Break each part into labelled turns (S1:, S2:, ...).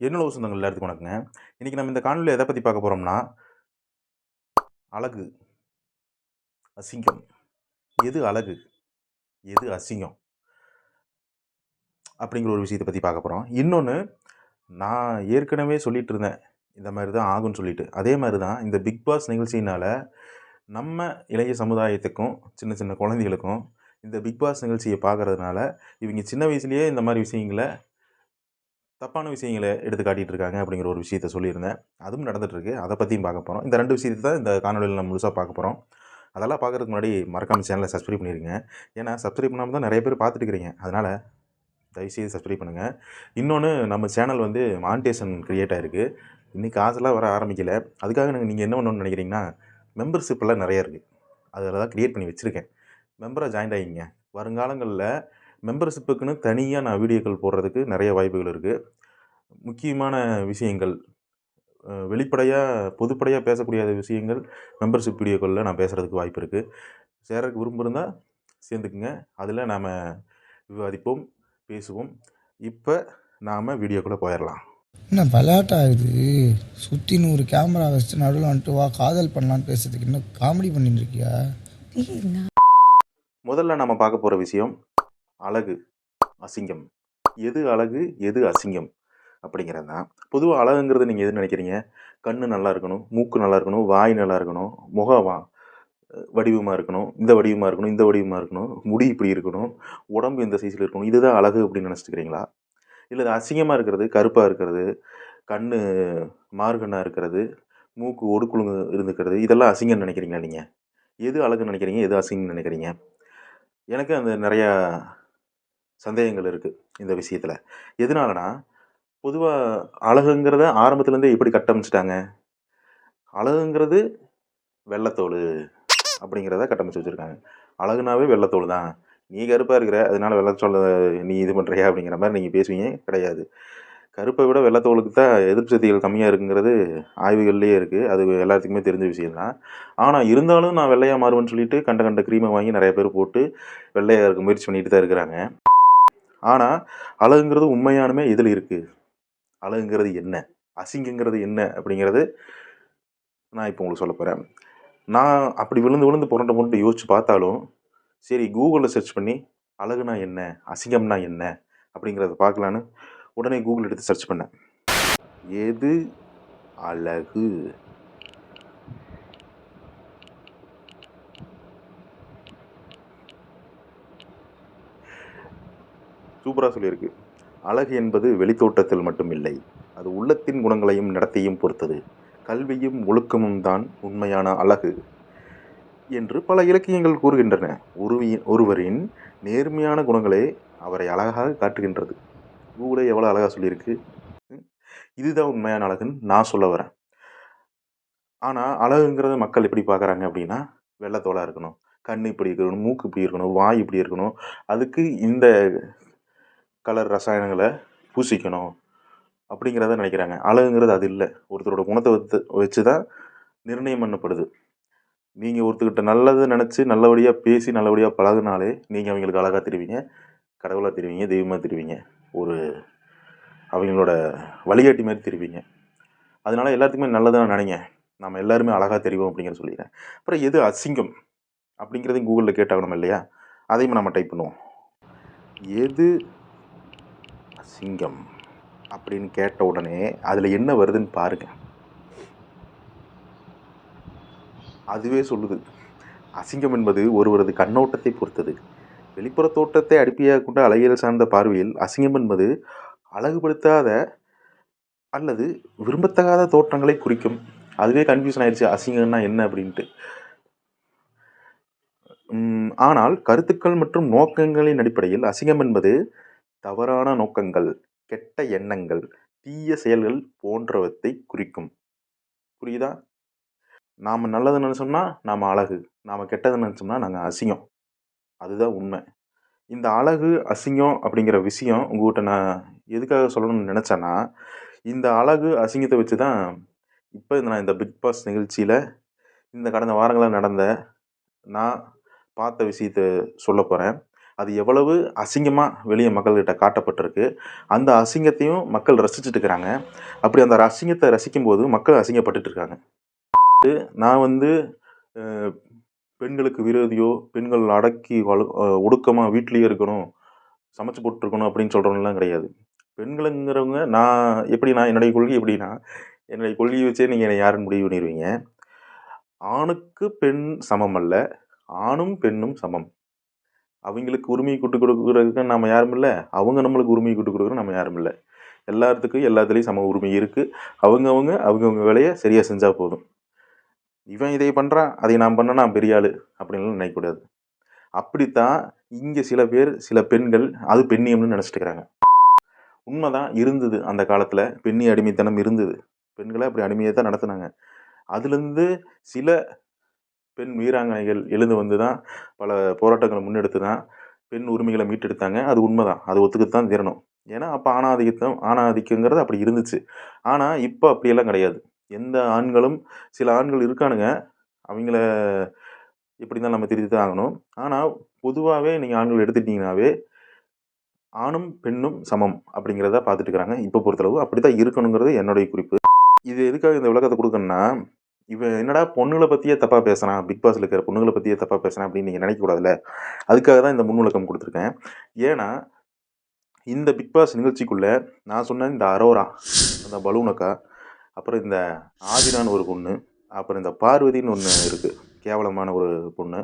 S1: என்னோட சொந்தங்கள் எல்லாத்துக்கும் வணக்கங்க. இன்றைக்கி நம்ம இந்த காணொலியில் எதை பற்றி பார்க்க போகிறோம்னா அழகு அசிங்கம். எது அழகு? எது அசிங்கம்? அப்படிங்கிற ஒரு விஷயத்தை பற்றி பார்க்க போகிறோம் இன்னொன்று நான் ஏற்கனவே சொல்லிகிட்டு இருந்தேன். இந்த மாதிரி தான் ஆகும்னு சொல்லிட்டு. அதே மாதிரி தான் இந்த பிக் பாஸ் நிகழ்ச்சியினால் நம்ம இளைய சமுதாயத்துக்கும் சின்ன சின்ன குழந்தைகளுக்கும் இந்த பிக் பாஸ் நிகழ்ச்சியை பார்க்கறதுனால இவங்க சின்ன வயசுலேயே இந்த மாதிரி விஷயங்களை தப்பான விஷயங்களை எடுத்து காட்டிகிட்டு இருக்காங்க அப்படிங்கிற ஒரு விஷயத்த சொல்லியிருந்தேன். அதுவும் நடந்துகிட்ருக்கு அதை பற்றியும் பார்க்க போகிறோம் இந்த ரெண்டு விஷயத்தை தான் இந்த காணொலியில் நம்ம முழுசாக பார்க்க போகிறோம் அதெல்லாம் பார்க்குறதுக்கு முன்னாடி மறக்காமல் சேனலை சப்ஸ்கிரைப் பண்ணிடுங்க ஏன்னா சப்ஸ்கிரைப் பண்ணாமல் தான் நிறைய பேர் பார்த்துட்டு இருக்கிறீங்க அதனால் தயவுசெய்து சப்ஸ்கிரைப் பண்ணுங்கள் இன்னொன்று நம்ம சேனல் வந்து மானிட்டேஷன் க்ரியேட் ஆகிருக்கு இன்னைக்கு காசெல்லாம் வர ஆரம்பிக்கல. அதுக்காக நீங்கள் என்ன பண்ணணும்னு நினைக்கிறீங்கன்னா மெம்பர்ஷிப்பெல்லாம் நிறையா நிறைய இருக்குது அதில் தான் க்ரியேட் பண்ணி வச்சுருக்கேன். மெம்பராக ஜாயின் ஆகிங்க வருங்காலங்களில் மெம்பர்ஷிப்புக்குன்னு தனியாக நான் வீடியோக்கள் போடுறதுக்கு நிறைய வாய்ப்புகள் இருக்குது முக்கியமான விஷயங்கள் வெளிப்படையாக பொதுப்படையாக பேசக்கூடிய விஷயங்கள் மெம்பர்ஷிப் வீடியோக்களில் நான் பேசுகிறதுக்கு வாய்ப்பு இருக்குது சேரக்கு விருப்பம் இருந்தால் சேர்ந்துக்குங்க. அதில் நாம் விவாதிப்போம் பேசுவோம். இப்போ நாம் வீடியோக்குள்ளே போயிடலாம்
S2: என்ன விளையாட்டா இது? சுற்றி நூறு கேமரா வச்சுட்டு நடுவில் வந்துட்டு வா காதல் பண்ணலான்னு பேசுறதுக்கு என்ன காமெடி பண்ணிட்டு இருக்கியா?
S1: முதல்ல நம்ம பார்க்க போகிற விஷயம் அழகு அசிங்கம். எது அழகு எது அசிங்கம் அப்படிங்கிறது தான். பொதுவாக அழகுங்கிறது நீங்கள் எது நினைக்கிறீங்க? கண் நல்லா இருக்கணும் மூக்கு நல்லா இருக்கணும் வாய் நல்லா இருக்கணும் முகம் வா வடிவமாக இருக்கணும் இந்த வடிவமாக இருக்கணும் இந்த வடிவமாக இருக்கணும் முடி இப்படி இருக்கணும் உடம்பு இந்த சைஸில் இருக்கணும் இதுதான் அழகு அப்படின்னு நினச்சிக்கிறீங்களா? இல்லை அசிங்கமாக இருக்கிறது கருப்பாக இருக்கிறது கண் மார்கண்ணாக இருக்கிறது மூக்கு ஒடுக்குழுங்கு இருந்துக்கிறது இதெல்லாம் அசிங்கம்னு நினைக்கிறீங்களா நீங்கள் எது அழகுன்னு நினைக்கிறீங்க எது அசிங்கம்னு நினைக்கிறீங்க? எனக்கு அந்த நிறையா சந்தேகங்கள் இருக்குது இந்த விஷயத்தில். எதனாலனா பொதுவாக அழகுங்கிறத ஆரம்பத்துலேருந்தே எப்படி கட்டமைச்சிட்டாங்க அழகுங்கிறது வெள்ளத்தோல் அப்படிங்கிறத கட்டமைச்சு வச்சுருக்காங்க. அழகுனாவே வெள்ளத்தோல் தான். நீ கருப்பாக இருக்கிற அதனால வெள்ளத்தோல் நீ இது பண்ணுறியா அப்படிங்கிற மாதிரி நீங்கள் பேசுவீங்க கிடையாது. கருப்பை விட வெள்ளத்தோலுக்கு தான் எதிர்ப்பு சக்திகள் கம்மியாக இருக்குங்கிறது ஆய்வுகள்லேயே இருக்குது அது எல்லாத்துக்குமே தெரிஞ்ச விஷயம்தான் ஆனால் இருந்தாலும் நான் வெள்ளையாக மாறுவேன்னு சொல்லிட்டு கண்ட கண்ட க்ரீமை வாங்கி நிறைய பேர் போட்டு வெள்ளையாக இருக்க முயற்சி பண்ணிட்டு தான் இருக்கிறாங்க. ஆனால் அழகுங்கிறது உண்மையானுமே இதில் இருக்குது அழகுங்கிறது என்ன? அசிங்கங்கிறது என்ன? அப்படிங்கிறது நான் இப்போ உங்களுக்கு சொல்ல போகிறேன் நான் அப்படி விழுந்து விழுந்து புரண்டு புரண்டு யோசிச்சு பார்த்தாலும் சரி கூகுளில் சர்ச் பண்ணி அழகுனா என்ன? அசிங்கம்னா என்ன? அப்படிங்கிறத பார்க்கலான்னு உடனே கூகுள் எடுத்து சர்ச் பண்ணேன். எது அழகு? சூப்பராக சொல்லியிருக்கு. அழகு என்பது வெளித்தோட்டத்தில் மட்டுமில்லை அது உள்ளத்தின் குணங்களையும் நடத்தையும் பொறுத்தது. கல்வியும் ஒழுக்கமும் தான் உண்மையான அழகு என்று பல இலக்கியங்கள் கூறுகின்றன. ஒருவியின் ஒருவரின் நேர்மையான குணங்களே அவரை அழகாக காட்டுகின்றது. கூகுளே எவ்வளோ அழகாக சொல்லியிருக்கு. இதுதான் உண்மையான அழகுன்னு நான் சொல்ல வரேன். ஆனால் அழகுங்கிறத மக்கள் எப்படி பார்க்குறாங்க அப்படின்னா வெள்ளத்தோலாக இருக்கணும் கண் இப்படி இருக்கணும் மூக்கு இப்படி இருக்கணும் வாய் இப்படி இருக்கணும். அதுக்கு இந்த கலர் ரசாயனங்களை பூசிக்கணும் அப்படிங்கிறத நினைக்கிறாங்க. அழகுங்கிறது அது இல்லை. ஒருத்தரோட குணத்தை வச்சு வச்சு தான் நிர்ணயம் பண்ணப்படுது. நீங்கள் ஒருத்தர்கிட்ட நல்லதை நினச்சி நல்லபடியாக பேசி நல்லபடியாக பழகுனாலே நீங்கள் அவங்களுக்கு அழகாக தெரிவிங்க கடவுளாக தெரிவிங்க தெய்வமாக தெரிவிங்க ஒரு அவங்களோட வழிகாட்டி மாதிரி தெரிவிங்க. அதனால எல்லாத்துக்குமே நல்லதாக நினைங்க நம்ம எல்லாருமே அழகாக தெரிவோம் அப்படிங்கிற சொல்லிடுறேன் அப்புறம் எது அசிங்கம் அப்படிங்கிறதையும் கூகுளில் கேட்டாகணும் இல்லையா? அதையும் நம்ம டைப் பண்ணுவோம். எது சிங்கம் அப்படின்னு கேட்ட உடனே அதில் என்ன வருதுன்னு பாருங்க. அதுவே சொல்லுது. அசிங்கம் என்பது ஒருவரது கண்ணோட்டத்தை பொறுத்தது. வெளிப்புற தோட்டத்தை அடிப்படையாக கொண்ட அழகியல் சார்ந்த பார்வையில் அசிங்கம் என்பது அழகுபடுத்தாத அல்லது விரும்பத்தகாத தோற்றங்களை குறிக்கும். அதுவே கன்ஃபியூஷன் ஆயிடுச்சு அசிங்கம்னா என்ன அப்படின்ட்டு. ஆனால் கருத்துக்கள் மற்றும் நோக்கங்களின் அடிப்படையில் அசிங்கம் என்பது தவறான நோக்கங்கள் கெட்ட எண்ணங்கள் தீய செயல்கள் போன்றவற்றை குறிக்கும். புரியுதா? நாம் நல்லது நினச்சோம்னா நாம் அழகு நாம் கெட்டது நினச்சோம்னா நாங்கள் அசிங்கம். அதுதான் உண்மை. இந்த அழகு அசிங்கம் அப்படிங்கிற விஷயம் உங்கள்கிட்ட நான் எதுக்காக சொல்லணும்னு நினச்சேன்னா இந்த அழகு அசிங்கத்தை வச்சு தான் இப்போ இந்த நான் இந்த பிக் பாஸ் நிகழ்ச்சியில் இந்த கடந்த வாரங்களில் நடந்த நான் பார்த்த விஷயத்த சொல்ல போகிறேன் அது எவ்வளவு அசிங்கமாக வெளியே மக்கள்கிட்ட காட்டப்பட்டிருக்கு அந்த அசிங்கத்தையும் மக்கள் ரசிச்சுட்டு இருக்கிறாங்க அப்படி அந்த அசிங்கத்தை ரசிக்கும்போது மக்கள் அசிங்கப்பட்டுட்டு இருக்காங்க நான் வந்து பெண்களுக்கு விரோதியோ பெண்கள் அடக்கி வலு ஒடுக்கமாக வீட்லேயே இருக்கணும் சமைச்சு போட்டுருக்கணும் அப்படின்னு சொல்கிறவங்கலாம் கிடையாது. பெண்களுங்கிறவங்க நான் எப்படி நான் என்னுடைய கொள்கை எப்படின்னா என்னுடைய கொள்கையை வச்சே நீங்கள் என்னை யாருன்னு முடிவு பண்ணிடுவீங்க ஆணுக்கு பெண் சமம் அல்ல ஆணும் பெண்ணும் சமம். அவங்களுக்கு உரிமை கொடுத்து கொடுக்குறதுக்கு நம்ம யாரும் இல்லை. அவங்க நம்மளுக்கு உரிமை கொடுத்து கொடுக்குறோம் நம்ம யாரும் இல்லை. எல்லாத்துக்கும் எல்லாத்துலேயும் சம உரிமை இருக்குது அவங்கவுங்க அவங்கவுங்க வேலையை சரியாக செஞ்சால் போதும். இவன் இதை பண்ணுறான் அதை நான் பண்ண நான் பெரிய ஆள் அப்படின்லாம் நினைக்கக்கூடாது அப்படித்தான் இங்கே சில பேர் சில பெண்கள் அது பெண்ணியம்னு நினச்சிட்டு இருக்கிறாங்க உண்மைதான் இருந்தது அந்த காலத்தில். பெண்ணி அடிமைத்தனம் இருந்தது. பெண்களை அப்படி அடிமையை தான் நடத்துனாங்க. அதுலேருந்து சில பெண் வீராங்கனைகள் எழுந்து வந்து தான் பல போராட்டங்களை முன்னெடுத்து தான் பெண் உரிமைகளை மீட்டெடுத்தாங்க. அது உண்மைதான். அது ஒத்துக்கத்தான் தீரணும். ஏன்னா அப்போ ஆணாதிக்கத்தம் ஆணாதிக்கங்கிறது அப்படி இருந்துச்சு. ஆனால் இப்போ அப்படியெல்லாம் கிடையாது. எந்த ஆண்களும் சில ஆண்கள் இருக்கானுங்க. அவங்கள எப்படி தான் நம்ம திருத்தி தான் ஆகணும். ஆனால் பொதுவாகவே நீங்கள் ஆண்கள் எடுத்துட்டீங்கன்னாவே ஆணும் பெண்ணும் சமம் அப்படிங்கிறத பார்த்துட்டு இருக்கிறாங்க. இப்போ பொறுத்தளவு அப்படி தான் இருக்கணுங்கிறது என்னுடைய குறிப்பு. இது எதுக்காக இந்த விளக்கத்தை கொடுக்கணுன்னா இவன் என்னடா பொண்ணுங்களை பற்றியே தப்பாக பேசுகிறான் பிக் பாஸில் இருக்கிற பொண்ணுங்களை பற்றியே தப்பாக பேசுகிறான் அப்படின்னு நீங்கள் நினைக்கக்கூடாதுல்ல அதுக்காக தான் இந்த முன்னுலக்கம் கொடுத்துருக்கேன். ஏன்னா இந்த பிக் பாஸ் நிகழ்ச்சிக்குள்ளே நான் சொன்ன இந்த அரோரா அந்த பலூனக்கா அப்புறம் இந்த ஆதிரான்னு ஒரு பொண்ணு அப்புறம் இந்த பார்வதின்னு ஒன்று இருக்குது கேவலமான ஒரு பொண்ணு.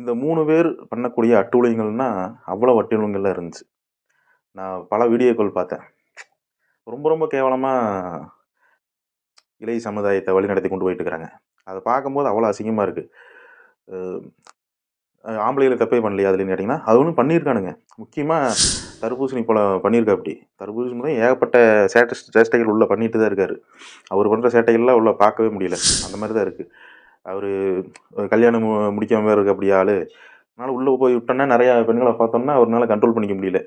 S1: இந்த மூணு பேர் பண்ணக்கூடிய அட்டூழியங்கள்னா அவ்வளோ அட்டூழியங்கள்லாம் இருந்துச்சு. நான் பல வீடியோக்கள் பார்த்தேன். ரொம்ப ரொம்ப கேவலமாக இளைய சமுதாயத்தை வழிநடத்தி கொண்டு போயிட்டு இருக்கிறாங்க அதை பார்க்கும்போது அவ்வளோ அசிங்கமாக இருக்குது ஆம்பளைகளை தப்பே பண்ணலையா அதுலன்னு கேட்டிங்கன்னா அது ஒன்றும் பண்ணியிருக்கானுங்க. முக்கியமாக தர்பூசணி போல பண்ணியிருக்கா அப்படி. தர்பூசணி மூலம் ஏகப்பட்ட சேட்டை சேட்டைகள் உள்ளே பண்ணிட்டு தான் இருக்கார். அவர் பண்ணுற சேட்டைகள்லாம் உள்ள பார்க்கவே முடியல. அந்த மாதிரி தான் இருக்குது அவர் கல்யாணம் மு- முடிக்காம இருக்க அப்படி ஆள். அதனால் உள்ளே போய் விட்டோன்னா நிறையா பெண்களை பார்த்தோம்னா அவரால் கண்ட்ரோல் பண்ணிக்க முடியல.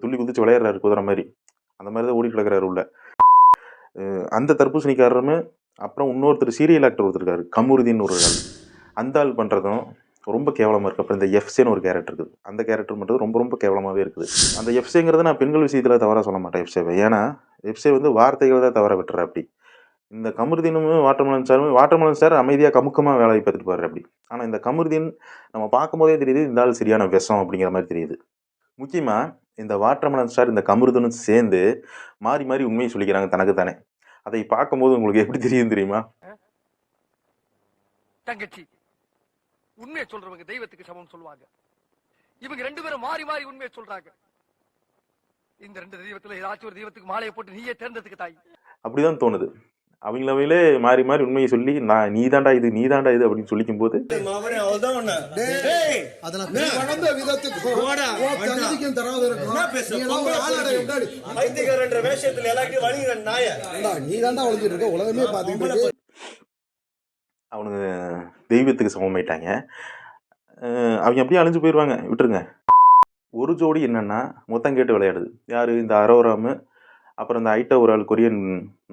S1: துள்ளி குதிச்சு விளையாடுறாரு குதிரை மாதிரி. அந்த மாதிரி தான் ஓடி கிடக்குறாரு உள்ள. அந்த தர்பூசணிக்காரரும் அப்புறம் இன்னொருத்தர் சீரியல் ஆக்டர் ஒருத்தர் இருக்காரு கமுருதின்னு ஒரு ஆள். அந்த ஆள் பண்ணுறதும் ரொம்ப கேவலமாக இருக்குது அப்புறம் இந்த எஃப்சேன்னு ஒரு கேரக்டர் இருக்குது. அந்த கேரக்டர் பண்ணுறது ரொம்ப ரொம்ப கேவலமாகவே இருக்குது. அந்த எஃப்சேங்கிறத நான் பெண்கள் விஷயத்தில் தவறாக சொல்ல மாட்டேன் எஃப்சேவை ஏன்னா எஃப்சே வந்து வார்த்தைகள் தான் தவற விட்டுற அப்படி. இந்த கமருதீனும் வாட்டர்மலன் சாரும் வாட்டர்மலன் சார் அமைதியாக கமுக்கமாக வேலை பார்த்துட்டு போகிறார் அப்படி. ஆனால் இந்த கமருதீன் நம்ம பார்க்கும்போதே தெரியுது இந்த ஆள் சரியான விஷம் அப்படிங்கிற மாதிரி தெரியுது. முக்கியமாக இந்த வாட்டர்மலன் ஸ்டார் இந்த கமருதனும் சேர்ந்து மாறி மாறி உண்மையை சொல்லிக்கிறாங்க தனக்கு தானே. அதை பார்க்கும்போது உங்களுக்கு எப்படி தெரியும் தெரியுமா?
S3: தங்கச்சி உண்மையை சொல்றவங்க தெய்வத்துக்கு சமம் சொல்லுவாங்க. இவங்க ரெண்டு பேரும் மாறி மாறி உண்மையை சொல்றாங்க. இந்த ரெண்டு தெய்வத்துல ஏதாச்சும் ஒரு தெய்வத்துக்கு மாலையை போட்டு நீயே தேர்ந்தெடுத்துக்க தாய்.
S1: அப்படிதான் தோணுது. அவங்களவையிலே மாறி மாறி உண்மையை சொல்லி நான் நீ தாண்டா இது நீ தாண்டா இது அப்படின்னு சொல்லிக்கும் போது அவனுங்க தெய்வத்துக்கு சமமாயிட்டாங்க. அவங்க அப்படியே அழிஞ்சு போயிடுவாங்க விட்டுருங்க. ஒரு ஜோடி என்னன்னா மொத்தம் கேட்டு விளையாடுது. யார்? இந்த அரோராமு அப்புறம் இந்த ஐட்ட ஒரு ஆள் கொரியன்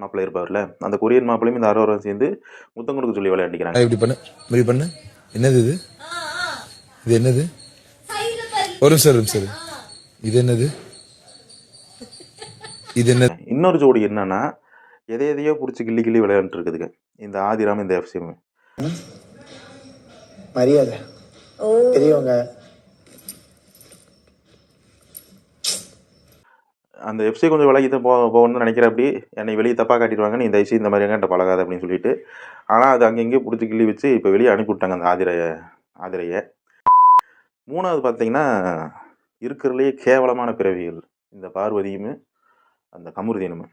S1: மாப்பிள்ளை இருப்பார்ல அந்த கொரியன் மாப்பிள்ளையும் இந்த அரோராம் சேர்ந்து முத்தம் கொடுக்க சொல்லி விளையாடிக்கிறாங்க.
S4: இப்படி பண்ணு இப்படி பண்ணு. என்னது இது? இது என்னது? ஒரு நிமிஷம் ஒரு நிமிஷம். இரு. இது என்னது? இது என்ன?
S1: இன்னொரு ஜோடி என்னன்னா எதை எதையோ பிடிச்சி கிள்ளி கிள்ளி விளையாண்டுட்டு இருக்குதுங்க. இந்த ஆதிராம் இந்த எஃப்சிஎம்
S5: மரியாதை. பெரியவங்க
S1: அந்த எஃப்சி கொஞ்சம் விலகி போ போகணும்னு நினைக்கிறேன் அப்படி என்னை வெளியே தப்பாக காட்டிடுவாங்க. நீ தயவுசி இந்த மாதிரி எங்கிட்ட பழகாத அப்படின்னு சொல்லிட்டு. ஆனால் அது அங்கங்கேயே பிடிச்சி கிள்ளி வச்சு இப்போ வெளியே அனுப்பிவிட்டாங்க அந்த ஆதிரைய ஆதிரையை. மூணாவது பார்த்தீங்கன்னா இருக்கிறதுலையே கேவலமான பிறவிகள். இந்த பார்வதியும் அந்த கமுருதீனும்.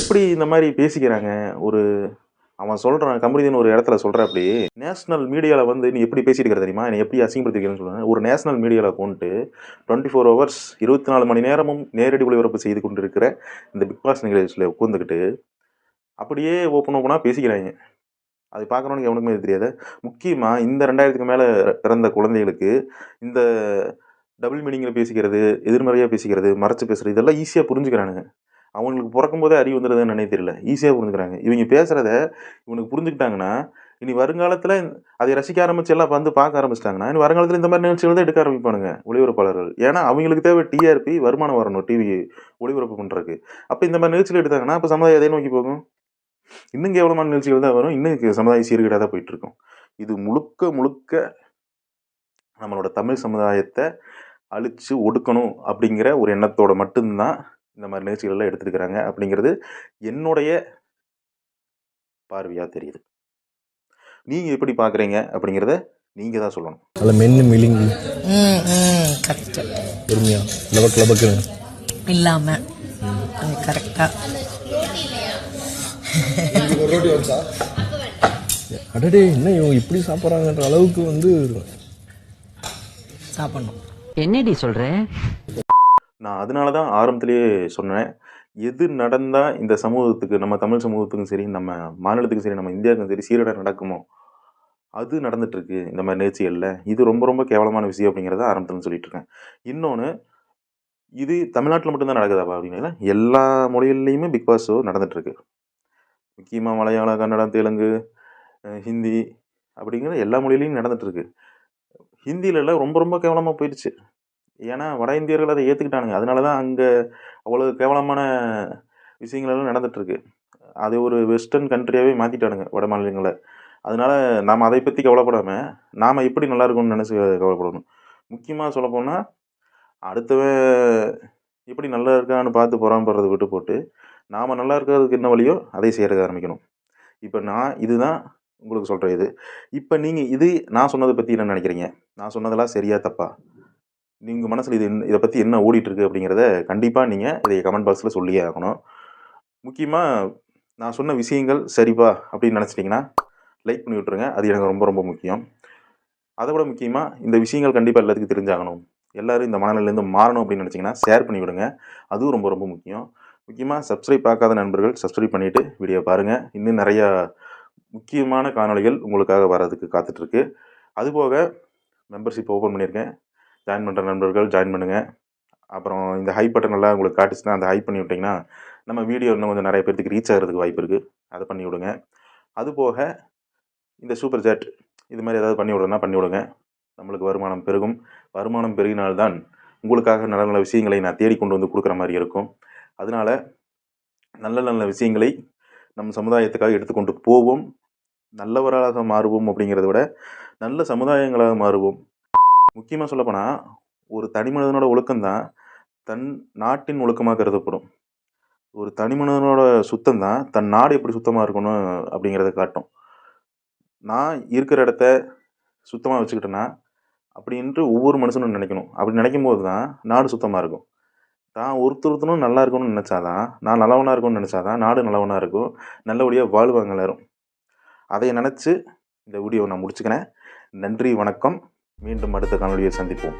S1: எப்படி இந்த மாதிரி பேசிக்கிறாங்க? ஒரு அவன் சொல்கிறான் கமருதீன் ஒரு இடத்துல சொல்கிற அப்படி நேஷனல் மீடியாவில் வந்து நீ எப்படி பேசிட்டு தெரியுமா? என்னை எப்படி அசிங்கப்படுத்திக்கிறேன்னு சொல்லுவேன் ஒரு நேஷனல் மீடியாவில் கொண்டு டுவெண்ட்டி ஃபோர் ஹவர்ஸ் இருபத்தி நாலு மணி நேரமும் நேரடி ஒளிபரப்பு செய்து கொண்டு இருக்கிற இந்த பிக் பாஸ் நிகழ்ச்சியில் உட்காந்துக்கிட்டு அப்படியே ஓப்பன் ஓப்பனாக பேசிக்கிறாங்க. அது பார்க்குறவனுக்கு எவனுக்குமே தெரியாது. முக்கியமாக இந்த ரெண்டாயிரத்துக்கு மேலே பிறந்த குழந்தைகளுக்கு இந்த டபுள் மீனிங்கில் பேசிக்கிறது எதிர்மறையாக பேசிக்கிறது மறைச்சு பேசுகிறது இதெல்லாம் ஈஸியாக புரிஞ்சுக்கிறானுங்க. அவங்களுக்கு பிறக்கும் போதே அறிவு வந்துடுதுன்னு நினைவு தெரியல. ஈஸியாக புரிஞ்சுக்கிறாங்க. இவங்க பேசுகிறத இவனுக்கு புரிஞ்சுக்கிட்டாங்கன்னா இனி வருங்காலத்தில் அதை ரசிக்க ஆரம்பிச்சு எல்லாம் வந்து பார்க்க ஆரம்பிச்சிட்டாங்கன்னா இனி வருங்காலத்தில் இந்த மாதிரி நிகழ்ச்சிகள் தான் எடுக்க ஆரம்பிப்பானுங்க ஒளிபரப்பாளர்கள். ஏன்னா அவங்களுக்கு தேவை டிஆர்பி வருமானம் வரணும் டிவி ஒளிபரப்பு பண்ணுறதுக்கு அப்போ இந்த மாதிரி நிகழ்ச்சிகள் எடுத்தாங்கன்னா அப்போ சமுதாயம் எதை நோக்கி போகும்? இன்னும் கேவலமான நிகழ்ச்சிகள் தான் வரும். இன்னும் சமுதாய சீர்கேடாக தான் போயிட்டுருக்கும். இது முழுக்க முழுக்க நம்மளோட தமிழ் சமுதாயத்தை அழித்து ஒடுக்கணும் அப்படிங்கிற ஒரு எண்ணத்தோட மட்டும்தான் இந்த மாதிரி நிகழ்ச்சிகள் எல்லாம் எடுத்துருக்கிறாங்க அப்படிங்கிறது என்னுடைய பார்வையாக தெரியுது. நீங்கள் எப்படி பார்க்குறீங்க அப்படிங்கிறத நீங்கள் தான் சொல்லணும்.
S4: அதில் மென்னு மிலிங்கி
S6: ம் ம் கரெக்ட்
S4: பொறுமையா. லபக் லபக்குன்னு
S6: இல்லாம. கரெக்டா
S7: ஒரு ரோட்டி வந்துச்சா
S4: அடடே என்ன இவங்க இப்படி சாப்பிட்றாங்கன்ற அளவுக்கு வந்து
S6: சாப்பிடணும்.
S8: என்னடி சொல்ற?
S1: நான் அதனால தான் ஆரம்பத்திலேயே சொன்னேன். எது நடந்தால் இந்த சமூகத்துக்கு நம்ம தமிழ் சமூகத்துக்கும் சரி நம்ம மாநிலத்துக்கும் சரி நம்ம இந்தியாவுக்கும் சரி சீரடாக நடக்குமோ? அது நடந்துட்டுருக்கு இந்த மாதிரி நிகழ்ச்சிகளில் இது ரொம்ப ரொம்ப கேவலமான விஷயம் அப்படிங்கிறத ஆரம்பத்தில் சொல்லிட்டு இருக்கேன் இன்னொன்று இது தமிழ்நாட்டில் மட்டும்தான் நடக்குதாப்பா அப்படின்னா எல்லா மொழிகள்லேயுமே பிக் பாஸ் ஷோ நடந்துட்டுருக்கு. முக்கியமாக மலையாளம் கன்னடம் தெலுங்கு ஹிந்தி அப்படிங்கிற எல்லா மொழியிலையும் நடந்துட்டுருக்கு. ஹிந்தியிலலாம் ரொம்ப ரொம்ப கேவலமாக போயிடுச்சு. ஏன்னா வட இந்தியர்கள் அதை ஏற்றுக்கிட்டானுங்க அதனால தான் அங்கே அவ்வளோ கேவலமான விஷயங்கள் எல்லாம் நடந்துகிட்ருக்கு அது ஒரு வெஸ்டர்ன் கண்ட்ரியாகவே மாற்றிட்டானுங்க வட மாநிலங்களை. அதனால் நாம் அதை பற்றி கவலைப்படாமல் நாம் எப்படி நல்லா இருக்கணும்னு நினச்சி கவலைப்படணும். முக்கியமாக சொல்லப்போனால் அடுத்தவன் எப்படி நல்லா இருக்கான்னு பார்த்து பொறாமப்படுறதை விட்டு போட்டு நாம் நல்லா இருக்கிறதுக்கு என்ன வழியோ அதை செய்கிறதுக்கு ஆரம்பிக்கணும். இப்போ நான் இதுதான் உங்களுக்கு சொல்கிற இது. இப்போ நீங்கள் இது நான் சொன்னதை பற்றி என்ன நினைக்கிறீங்க? நான் சொன்னதெல்லாம் சரியா தப்பா? நீங்கள் மனசில் இது இதை பற்றி என்ன ஓடிட்டுருக்கு அப்படிங்கிறத கண்டிப்பாக நீங்கள் இதை கமெண்ட் பாக்ஸில் சொல்லியே ஆகணும். முக்கியமாக நான் சொன்ன விஷயங்கள் சரிப்பா அப்படின்னு நினச்சிட்டிங்கன்னா லைக் பண்ணி விட்ருங்க அது எனக்கு ரொம்ப ரொம்ப முக்கியம். அதை விட முக்கியமாக இந்த விஷயங்கள் கண்டிப்பாக எல்லாத்துக்கும் தெரிஞ்சாகணும். எல்லாரும் இந்த மனநிலையிலேருந்து மாறணும் அப்படின்னு நினச்சிங்கன்னா ஷேர் பண்ணி விடுங்க. அதுவும் ரொம்ப ரொம்ப முக்கியம். முக்கியமாக சப்ஸ்கிரைப் பார்க்காத நண்பர்கள் சப்ஸ்கிரைப் பண்ணிவிட்டு வீடியோ பாருங்கள் இன்னும் நிறையா முக்கியமான காணொலிகள் உங்களுக்காக வர்றதுக்கு காத்துட்ருக்கு அதுபோக மெம்பர்ஷிப் ஓப்பன் பண்ணியிருக்கேன். ஜாயின் பண்ணுற நண்பர்கள் ஜாயின் பண்ணுங்கள் அப்புறம் இந்த ஹை பட்டன் உங்களுக்கு காட்டுச்சுன்னா அந்த ஹை பண்ணி விட்டிங்கன்னா நம்ம வீடியோ இன்னும் கொஞ்சம் நிறைய பேர்த்துக்கு ரீச் ஆகிறதுக்கு வாய்ப்பு இருக்குது அதை பண்ணி விடுங்க. அது போக இந்த சூப்பர் சாட் இது மாதிரி ஏதாவது பண்ணி விடுறதுனா பண்ணி விடுங்க. நம்மளுக்கு வருமானம் பெருகும். வருமானம் பெருகினால்தான் உங்களுக்காக நல்ல நல்ல விஷயங்களை நான் தேடி கொண்டு வந்து கொடுக்குற மாதிரி இருக்கும். அதனால் நல்ல நல்ல விஷயங்களை நம் சமுதாயத்துக்காக எடுத்துக்கொண்டு போவோம். நல்லவராக மாறுவோம் அப்படிங்கிறத விட நல்ல சமுதாயங்களாக மாறுவோம். முக்கியமாக சொல்லப்போனால் ஒரு தனி மனிதனோட ஒழுக்கம்தான் தன் நாட்டின் ஒழுக்கமாக கருதப்படும். ஒரு தனி மனிதனோட சுத்தம் தான் தன் நாடு எப்படி சுத்தமாக இருக்கணும் அப்படிங்கிறத காட்டும். நான் இருக்கிற இடத்த சுத்தமாக வச்சுக்கிட்டேன்னா அப்படின்ட்டு ஒவ்வொரு மனுஷனும் நினைக்கணும். அப்படி நினைக்கும் போது தான் நாடு சுத்தமாக இருக்கும். தான் ஒருத்தருத்தனும் நல்லா இருக்கணும்னு நினச்சாதான் நான் நல்லவனாக இருக்கணும்னு நினச்சாதான் நாடு நல்லவனாக இருக்கும். நல்லபடியாக வாழ்வாங்க எல்லாரும். அதை நினச்சி இந்த வீடியோவை நான் முடிச்சுக்கிறேன். நன்றி வணக்கம். மீண்டும் அடுத்த காணொலியை சந்திப்போம்.